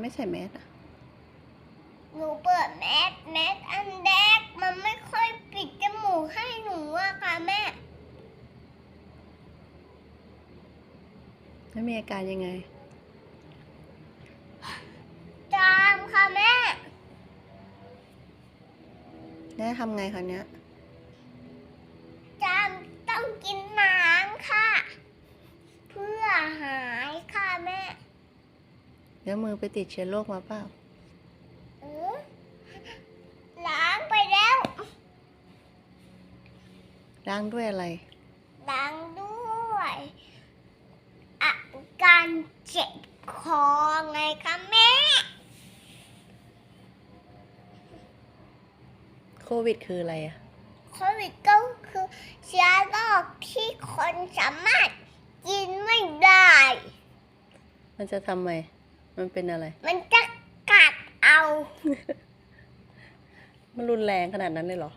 แมสอะหนูเปิดแมสแมสอันแรกมันไม่ค่อยปิดจมูกให้หนูอะค่ะแม่ แล้วมีอาการยังไง จามค่ะแม่แล้วทำไงคราวเนี้ย จามต้องกินน้ำค่ะ เพื่อหายค่ะแม่ แล้วมือไปติดเชื้อโรคมาเปล่า เออล้างไปแล้ว ล้างด้วยอะไร ล้างด้วยอาการเจ็บคอไงคะแม่ โควิดคืออะไรอะ โควิดก็คือเชื้อโรคที่คนสามารถกินไม่ได้ มันจะทำไม มันเป็นอะไร มันจะกัดเอา มันรุนแรงขนาดนั้นเลยเหรอ